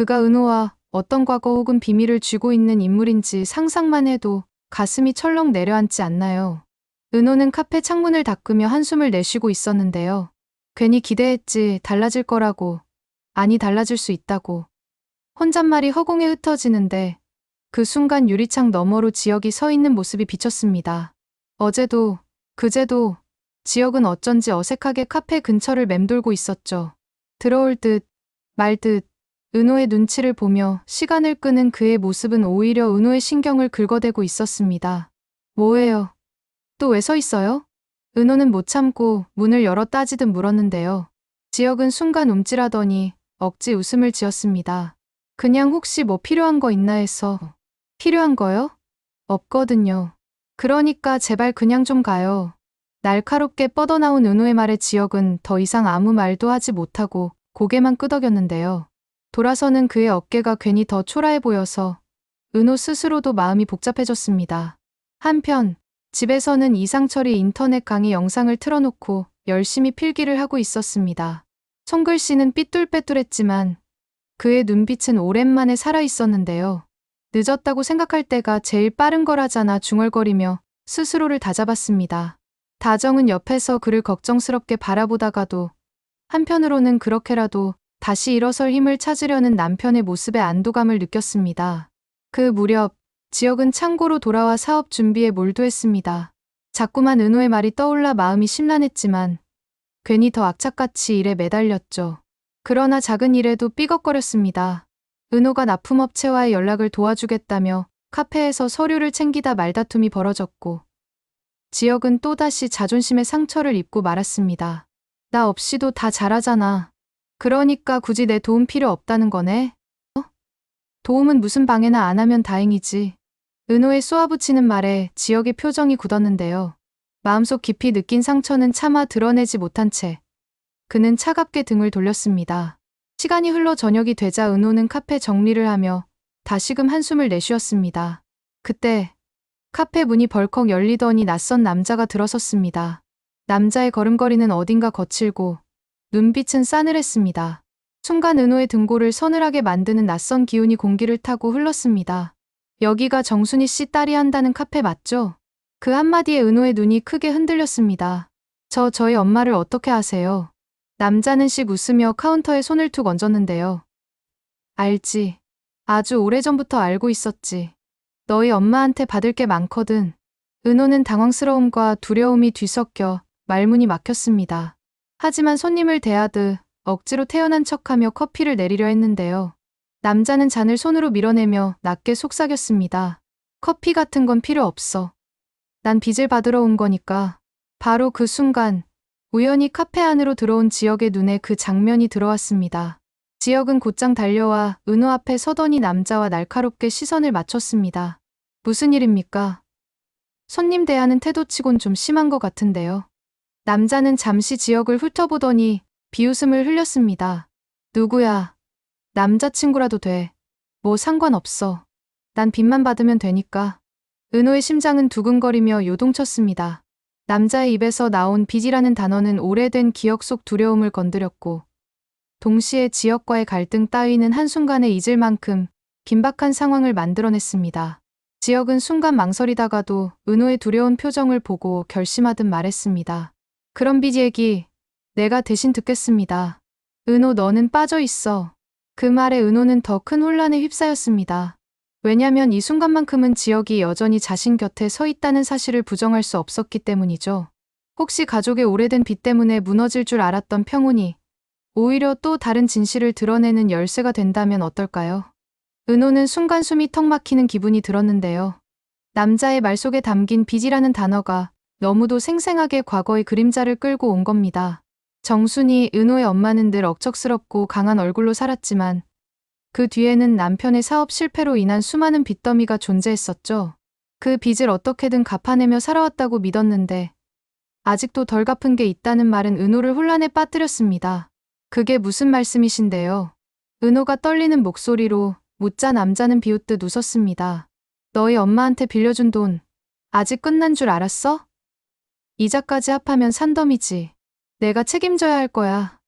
그가 은호와 어떤 과거 혹은 비밀을 쥐고 있는 인물인지 상상만 해도 가슴이 철렁 내려앉지 않나요? 은호는 카페 창문을 닦으며 한숨을 내쉬고 있었는데요. 괜히 기대했지 달라질 거라고. 아니 달라질 수 있다고. 혼잣말이 허공에 흩어지는데 그 순간 유리창 너머로 지역이 서 있는 모습이 비쳤습니다. 어제도 그제도 지역은 어쩐지 어색하게 카페 근처를 맴돌고 있었죠. 들어올 듯 말 듯 은호의 눈치를 보며 시간을 끄는 그의 모습은 오히려 은호의 신경을 긁어대고 있었습니다. 뭐예요? 또 왜 서 있어요? 은호는 못 참고 문을 열어 따지듯 물었는데요. 지역은 순간 움찔하더니 억지 웃음을 지었습니다. 그냥 혹시 뭐 필요한 거 있나 해서. 필요한 거요? 없거든요. 그러니까 제발 그냥 좀 가요. 날카롭게 뻗어나온 은호의 말에 지역은 더 이상 아무 말도 하지 못하고 고개만 끄덕였는데요. 돌아서는 그의 어깨가 괜히 더 초라해 보여서 은호 스스로도 마음이 복잡해졌습니다. 한편 집에서는 이상철이 인터넷 강의 영상을 틀어놓고 열심히 필기를 하고 있었습니다. 손글씨는 삐뚤빼뚤했지만 그의 눈빛은 오랜만에 살아있었는데요. 늦었다고 생각할 때가 제일 빠른 거라잖아 중얼거리며 스스로를 다잡았습니다. 다정은 옆에서 그를 걱정스럽게 바라보다가도 한편으로는 그렇게라도 다시 일어설 힘을 찾으려는 남편의 모습에 안도감을 느꼈습니다. 그 무렵 지역은 창고로 돌아와 사업 준비에 몰두했습니다. 자꾸만 은호의 말이 떠올라 마음이 심란했지만 괜히 더 악착같이 일에 매달렸죠. 그러나 작은 일에도 삐걱거렸습니다. 은호가 납품업체와의 연락을 도와주겠다며 카페에서 서류를 챙기다 말다툼이 벌어졌고 지역은 또다시 자존심의 상처를 입고 말았습니다. 나 없이도 다 잘하잖아. 그러니까 굳이 내 도움 필요 없다는 거네? 어? 도움은 무슨 방해나 안 하면 다행이지. 은호의 쏘아붙이는 말에 지역의 표정이 굳었는데요. 마음속 깊이 느낀 상처는 차마 드러내지 못한 채 그는 차갑게 등을 돌렸습니다. 시간이 흘러 저녁이 되자 은호는 카페 정리를 하며 다시금 한숨을 내쉬었습니다. 그때 카페 문이 벌컥 열리더니 낯선 남자가 들어섰습니다. 남자의 걸음걸이는 어딘가 거칠고 눈빛은 싸늘했습니다. 순간 은호의 등골을 서늘하게 만드는 낯선 기운이 공기를 타고 흘렀습니다. 여기가 정순이 씨 딸이 한다는 카페 맞죠? 그 한마디에 은호의 눈이 크게 흔들렸습니다. 저 저희 엄마를 어떻게 아세요? 남자는 씩 웃으며 카운터에 손을 툭 얹었는데요. 알지. 아주 오래전부터 알고 있었지. 너희 엄마한테 받을 게 많거든. 은호는 당황스러움과 두려움이 뒤섞여 말문이 막혔습니다. 하지만 손님을 대하듯 억지로 태어난 척하며 커피를 내리려 했는데요. 남자는 잔을 손으로 밀어내며 낮게 속삭였습니다. 커피 같은 건 필요 없어. 난 빚을 받으러 온 거니까. 바로 그 순간 우연히 카페 안으로 들어온 지역의 눈에 그 장면이 들어왔습니다. 지역은 곧장 달려와 은호 앞에 서더니 남자와 날카롭게 시선을 맞췄습니다. 무슨 일입니까? 손님 대하는 태도치곤 좀 심한 것 같은데요. 남자는 잠시 지역을 훑어보더니 비웃음을 흘렸습니다. 누구야? 남자친구라도 돼. 뭐 상관없어. 난 빚만 받으면 되니까. 은호의 심장은 두근거리며 요동쳤습니다. 남자의 입에서 나온 빚이라는 단어는 오래된 기억 속 두려움을 건드렸고, 동시에 지역과의 갈등 따위는 한순간에 잊을 만큼 긴박한 상황을 만들어냈습니다. 지역은 순간 망설이다가도 은호의 두려운 표정을 보고 결심하듯 말했습니다. 그럼 빚 얘기 내가 대신 듣겠습니다. 은호 너는 빠져 있어. 그 말에 은호는 더 큰 혼란에 휩싸였습니다. 왜냐면 이 순간만큼은 지역이 여전히 자신 곁에 서 있다는 사실을 부정할 수 없었기 때문이죠. 혹시 가족의 오래된 빚 때문에 무너질 줄 알았던 평온이 오히려 또 다른 진실을 드러내는 열쇠가 된다면 어떨까요? 은호는 순간 숨이 턱 막히는 기분이 들었는데요. 남자의 말 속에 담긴 빚이라는 단어가 너무도 생생하게 과거의 그림자를 끌고 온 겁니다. 정순이 은호의 엄마는 늘 억척스럽고 강한 얼굴로 살았지만 그 뒤에는 남편의 사업 실패로 인한 수많은 빚더미가 존재했었죠. 그 빚을 어떻게든 갚아내며 살아왔다고 믿었는데 아직도 덜 갚은 게 있다는 말은 은호를 혼란에 빠뜨렸습니다. 그게 무슨 말씀이신데요? 은호가 떨리는 목소리로 묻자 남자는 비웃듯 웃었습니다. 너희 엄마한테 빌려준 돈 아직 끝난 줄 알았어? 이자까지 합하면 산더미지. 내가 책임져야 할 거야.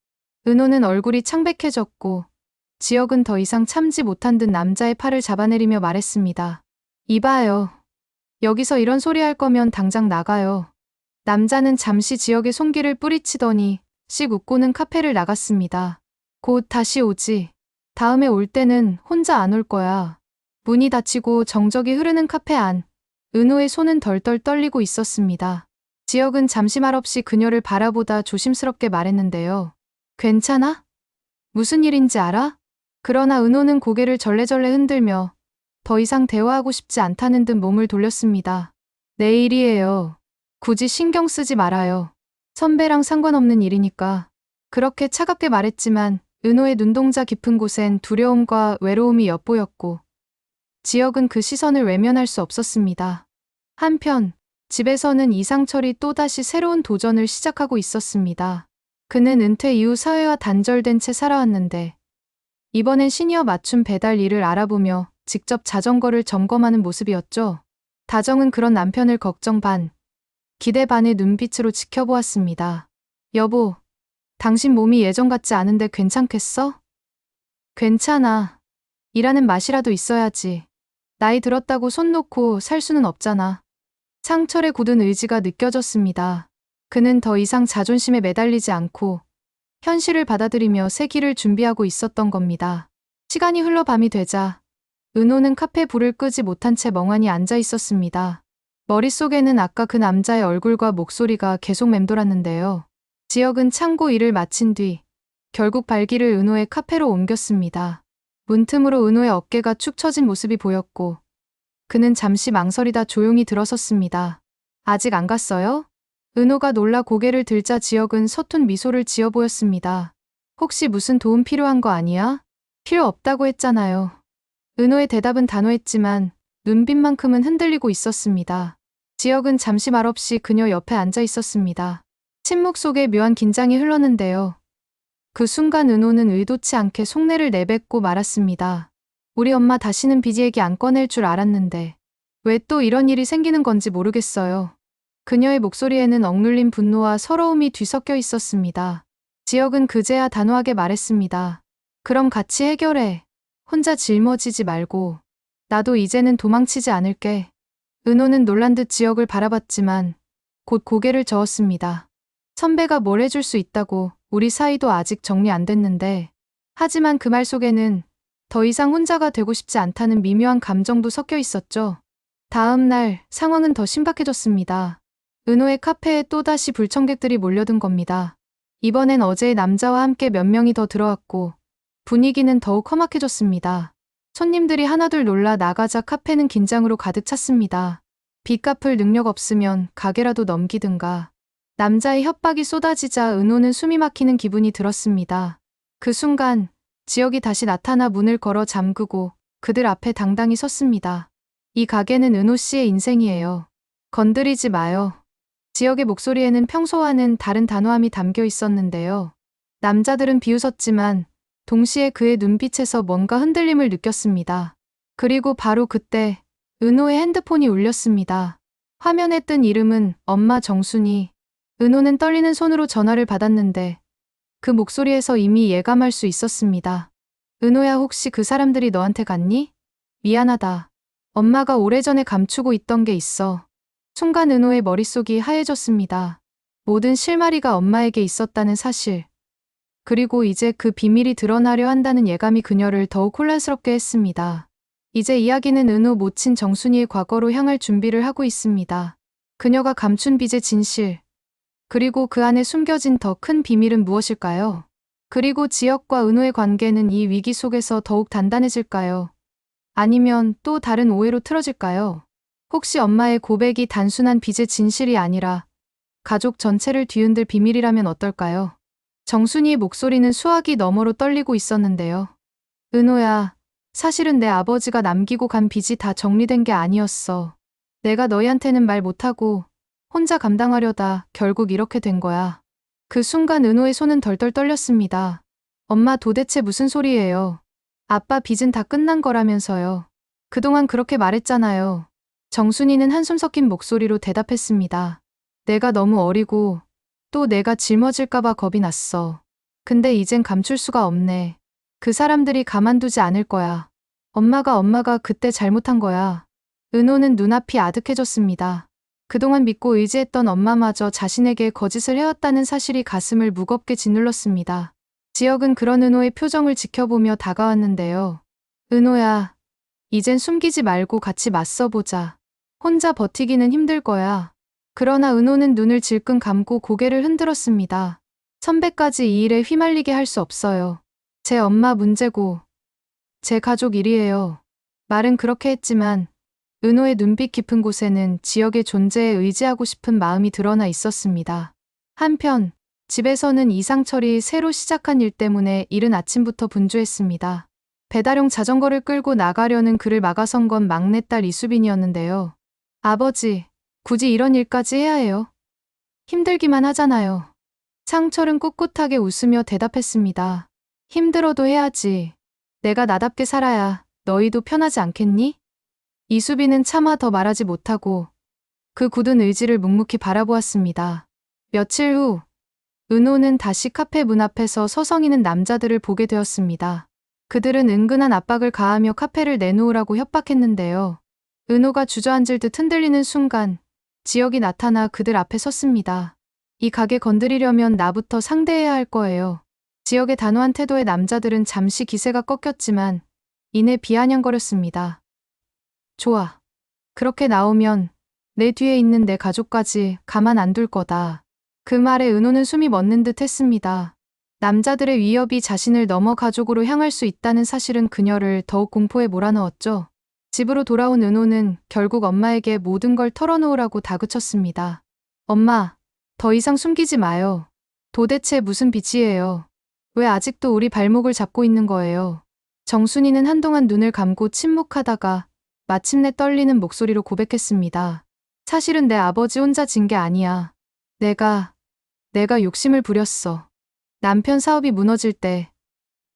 은호는 얼굴이 창백해졌고 지혁은 더 이상 참지 못한 듯 남자의 팔을 잡아내리며 말했습니다. 이봐요. 여기서 이런 소리 할 거면 당장 나가요. 남자는 잠시 지혁의 손길을 뿌리치더니 씩 웃고는 카페를 나갔습니다. 곧 다시 오지. 다음에 올 때는 혼자 안 올 거야. 문이 닫히고 정적이 흐르는 카페 안. 은호의 손은 덜덜 떨리고 있었습니다. 지혁은 잠시 말 없이 그녀를 바라보다 조심스럽게 말했는데요. 괜찮아? 무슨 일인지 알아? 그러나 은호는 고개를 절레절레 흔들며 더 이상 대화하고 싶지 않다는 듯 몸을 돌렸습니다. 내 일이에요. 굳이 신경 쓰지 말아요. 선배랑 상관없는 일이니까. 그렇게 차갑게 말했지만 은호의 눈동자 깊은 곳엔 두려움과 외로움이 엿보였고 지혁은 그 시선을 외면할 수 없었습니다. 한편 집에서는 이상철이 또다시 새로운 도전을 시작하고 있었습니다. 그는 은퇴 이후 사회와 단절된 채 살아왔는데 이번엔 시니어 맞춤 배달 일을 알아보며 직접 자전거를 점검하는 모습이었죠. 다정은 그런 남편을 걱정 반, 기대 반의 눈빛으로 지켜보았습니다. 여보, 당신 몸이 예전 같지 않은데 괜찮겠어? 괜찮아. 일하는 맛이라도 있어야지. 나이 들었다고 손 놓고 살 수는 없잖아. 상철의 굳은 의지가 느껴졌습니다. 그는 더 이상 자존심에 매달리지 않고 현실을 받아들이며 새 길을 준비하고 있었던 겁니다. 시간이 흘러 밤이 되자 은호는 카페 불을 끄지 못한 채 멍하니 앉아 있었습니다. 머릿속에는 아까 그 남자의 얼굴과 목소리가 계속 맴돌았는데요. 지혁은 창고 일을 마친 뒤 결국 발길을 은호의 카페로 옮겼습니다. 문틈으로 은호의 어깨가 축 처진 모습이 보였고 그는 잠시 망설이다 조용히 들어섰습니다. 아직 안 갔어요? 은호가 놀라 고개를 들자 지혁은 서툰 미소를 지어 보였습니다. 혹시 무슨 도움 필요한 거 아니야? 필요 없다고 했잖아요. 은호의 대답은 단호했지만 눈빛만큼은 흔들리고 있었습니다. 지혁은 잠시 말없이 그녀 옆에 앉아 있었습니다. 침묵 속에 묘한 긴장이 흘렀는데요. 그 순간 은호는 의도치 않게 속내를 내뱉고 말았습니다. 우리 엄마 다시는 비지 얘기 안 꺼낼 줄 알았는데 왜 또 이런 일이 생기는 건지 모르겠어요. 그녀의 목소리에는 억눌린 분노와 서러움이 뒤섞여 있었습니다. 지혁은 그제야 단호하게 말했습니다. 그럼 같이 해결해. 혼자 짊어지지 말고. 나도 이제는 도망치지 않을게. 은호는 놀란 듯 지혁을 바라봤지만 곧 고개를 저었습니다. 선배가 뭘 해줄 수 있다고 우리 사이도 아직 정리 안 됐는데. 하지만 그 말 속에는 더 이상 혼자가 되고 싶지 않다는 미묘한 감정도 섞여 있었죠. 다음 날 상황은 더 심각해졌습니다. 은호의 카페에 또다시 불청객들이 몰려든 겁니다. 이번엔 어제의 남자와 함께 몇 명이 더 들어왔고 분위기는 더욱 험악해졌습니다. 손님들이 하나둘 놀라 나가자 카페는 긴장으로 가득 찼습니다. 빚 갚을 능력 없으면 가게라도 넘기든가. 남자의 협박이 쏟아지자 은호는 숨이 막히는 기분이 들었습니다. 그 순간 지역이 다시 나타나 문을 걸어 잠그고 그들 앞에 당당히 섰습니다. 이 가게는 은호 씨의 인생이에요. 건드리지 마요. 지역의 목소리에는 평소와는 다른 단호함이 담겨 있었는데요. 남자들은 비웃었지만 동시에 그의 눈빛에서 뭔가 흔들림을 느꼈습니다. 그리고 바로 그때 은호의 핸드폰이 울렸습니다. 화면에 뜬 이름은 엄마 정순이. 은호는 떨리는 손으로 전화를 받았는데 그 목소리에서 이미 예감할 수 있었습니다. 은호야 혹시 그 사람들이 너한테 갔니? 미안하다. 엄마가 오래전에 감추고 있던 게 있어. 순간 은호의 머릿속이 하얘졌습니다. 모든 실마리가 엄마에게 있었다는 사실. 그리고 이제 그 비밀이 드러나려 한다는 예감이 그녀를 더욱 혼란스럽게 했습니다. 이제 이야기는 은호 모친 정순이의 과거로 향할 준비를 하고 있습니다. 그녀가 감춘 빚의 진실, 그리고 그 안에 숨겨진 더 큰 비밀은 무엇일까요? 그리고 지역과 은호의 관계는 이 위기 속에서 더욱 단단해질까요? 아니면 또 다른 오해로 틀어질까요? 혹시 엄마의 고백이 단순한 빚의 진실이 아니라 가족 전체를 뒤흔들 비밀이라면 어떨까요? 정순이의 목소리는 수화기 너머로 떨리고 있었는데요. 은호야, 사실은 내 아버지가 남기고 간 빚이 다 정리된 게 아니었어. 내가 너희한테는 말 못하고 혼자 감당하려다 결국 이렇게 된 거야. 그 순간 은호의 손은 덜덜 떨렸습니다. 엄마 도대체 무슨 소리예요? 아빠 빚은 다 끝난 거라면서요. 그동안 그렇게 말했잖아요. 정순이는 한숨 섞인 목소리로 대답했습니다. 내가 너무 어리고 또 내가 짊어질까봐 겁이 났어. 근데 이젠 감출 수가 없네. 그 사람들이 가만두지 않을 거야. 엄마가 엄마가 그때 잘못한 거야. 은호는 눈앞이 아득해졌습니다. 그동안 믿고 의지했던 엄마마저 자신에게 거짓을 해왔다는 사실이 가슴을 무겁게 짓눌렀습니다. 지역은 그런 은호의 표정을 지켜보며 다가왔는데요. 은호야, 이젠 숨기지 말고 같이 맞서보자. 혼자 버티기는 힘들 거야. 그러나 은호는 눈을 질끈 감고 고개를 흔들었습니다. 선배까지 이 일에 휘말리게 할 수 없어요. 제 엄마 문제고, 제 가족 일이에요. 말은 그렇게 했지만, 은호의 눈빛 깊은 곳에는 지역의 존재에 의지하고 싶은 마음이 드러나 있었습니다. 한편, 집에서는 이상철이 새로 시작한 일 때문에 이른 아침부터 분주했습니다. 배달용 자전거를 끌고 나가려는 그를 막아선 건 막내딸 이수빈이었는데요. 아버지, 굳이 이런 일까지 해야 해요? 힘들기만 하잖아요. 상철은 꿋꿋하게 웃으며 대답했습니다. 힘들어도 해야지. 내가 나답게 살아야 너희도 편하지 않겠니? 이수빈은 차마 더 말하지 못하고 그 굳은 의지를 묵묵히 바라보았습니다. 며칠 후, 은호는 다시 카페 문 앞에서 서성이는 남자들을 보게 되었습니다. 그들은 은근한 압박을 가하며 카페를 내놓으라고 협박했는데요. 은호가 주저앉을 듯 흔들리는 순간 지역이 나타나 그들 앞에 섰습니다. 이 가게 건드리려면 나부터 상대해야 할 거예요. 지역의 단호한 태도에 남자들은 잠시 기세가 꺾였지만 이내 비아냥거렸습니다. 좋아. 그렇게 나오면 내 뒤에 있는 내 가족까지 가만 안 둘 거다. 그 말에 은호는 숨이 멎는 듯 했습니다. 남자들의 위협이 자신을 넘어 가족으로 향할 수 있다는 사실은 그녀를 더욱 공포에 몰아넣었죠. 집으로 돌아온 은호는 결국 엄마에게 모든 걸 털어놓으라고 다그쳤습니다. 엄마, 더 이상 숨기지 마요. 도대체 무슨 빚이에요? 왜 아직도 우리 발목을 잡고 있는 거예요? 정순이는 한동안 눈을 감고 침묵하다가 마침내 떨리는 목소리로 고백했습니다. 사실은 내 아버지 혼자 진 게 아니야. 내가, 내가 욕심을 부렸어. 남편 사업이 무너질 때,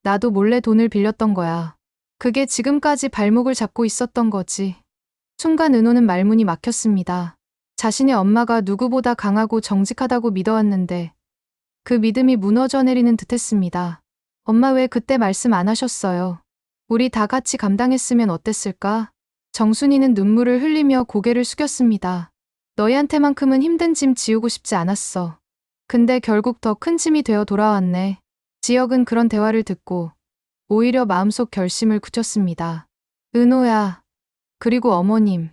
나도 몰래 돈을 빌렸던 거야. 그게 지금까지 발목을 잡고 있었던 거지. 순간 은호는 말문이 막혔습니다. 자신의 엄마가 누구보다 강하고 정직하다고 믿어왔는데, 그 믿음이 무너져 내리는 듯 했습니다. 엄마 왜 그때 말씀 안 하셨어요? 우리 다 같이 감당했으면 어땠을까? 정순이는 눈물을 흘리며 고개를 숙였습니다. 너희한테만큼은 힘든 짐 지우고 싶지 않았어. 근데 결국 더 큰 짐이 되어 돌아왔네. 지역은 그런 대화를 듣고 오히려 마음속 결심을 굳혔습니다. 은호야, 그리고 어머님.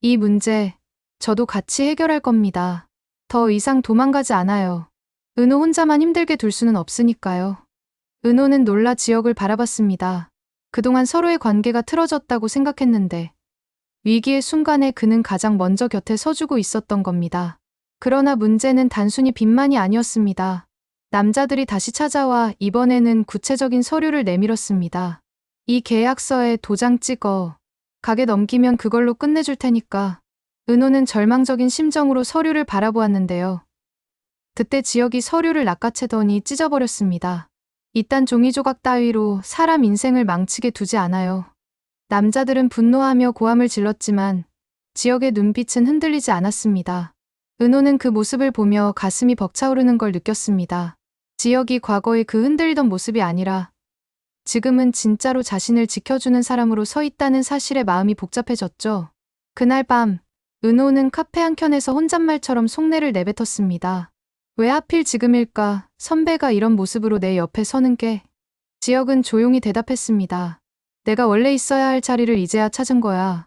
이 문제 저도 같이 해결할 겁니다. 더 이상 도망가지 않아요. 은호 혼자만 힘들게 둘 수는 없으니까요. 은호는 놀라 지역을 바라봤습니다. 그동안 서로의 관계가 틀어졌다고 생각했는데 위기의 순간에 그는 가장 먼저 곁에 서주고 있었던 겁니다. 그러나 문제는 단순히 빚만이 아니었습니다. 남자들이 다시 찾아와 이번에는 구체적인 서류를 내밀었습니다. 이 계약서에 도장 찍어 가게 넘기면 그걸로 끝내줄 테니까. 은호는 절망적인 심정으로 서류를 바라보았는데요. 그때 지역이 서류를 낚아채더니 찢어버렸습니다. 이딴 종이 조각 따위로 사람 인생을 망치게 두지 않아요. 남자들은 분노하며 고함을 질렀지만 지역의 눈빛은 흔들리지 않았습니다. 은호는 그 모습을 보며 가슴이 벅차오르는 걸 느꼈습니다. 지역이 과거의 그 흔들리던 모습이 아니라 지금은 진짜로 자신을 지켜주는 사람으로 서 있다는 사실에 마음이 복잡해졌죠. 그날 밤, 은호는 카페 한켠에서 혼잣말처럼 속내를 내뱉었습니다. 왜 하필 지금일까? 선배가 이런 모습으로 내 옆에 서는 게. 지역은 조용히 대답했습니다. 내가 원래 있어야 할 자리를 이제야 찾은 거야.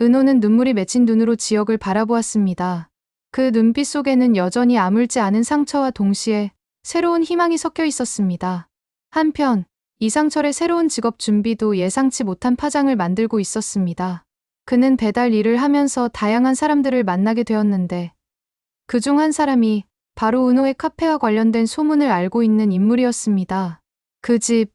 은호는 눈물이 맺힌 눈으로 지역을 바라보았습니다. 그 눈빛 속에는 여전히 아물지 않은 상처와 동시에 새로운 희망이 섞여 있었습니다. 한편, 이상철의 새로운 직업 준비도 예상치 못한 파장을 만들고 있었습니다. 그는 배달 일을 하면서 다양한 사람들을 만나게 되었는데, 그 중 한 사람이 바로 은호의 카페와 관련된 소문을 알고 있는 인물이었습니다. 그 집,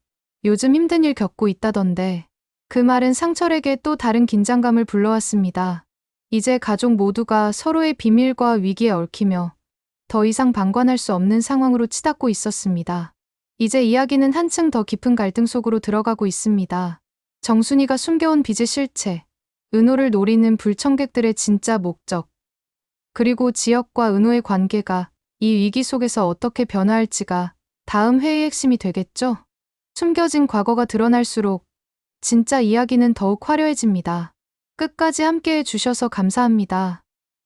요즘 힘든 일 겪고 있다던데. 그 말은 상철에게 또 다른 긴장감을 불러왔습니다. 이제 가족 모두가 서로의 비밀과 위기에 얽히며 더 이상 방관할 수 없는 상황으로 치닫고 있었습니다. 이제 이야기는 한층 더 깊은 갈등 속으로 들어가고 있습니다. 정순이가 숨겨온 빚의 실체, 은호를 노리는 불청객들의 진짜 목적, 그리고 지역과 은호의 관계가 이 위기 속에서 어떻게 변화할지가 다음 회의 핵심이 되겠죠? 숨겨진 과거가 드러날수록 진짜 이야기는 더욱 화려해집니다. 끝까지 함께 해 주셔서 감사합니다.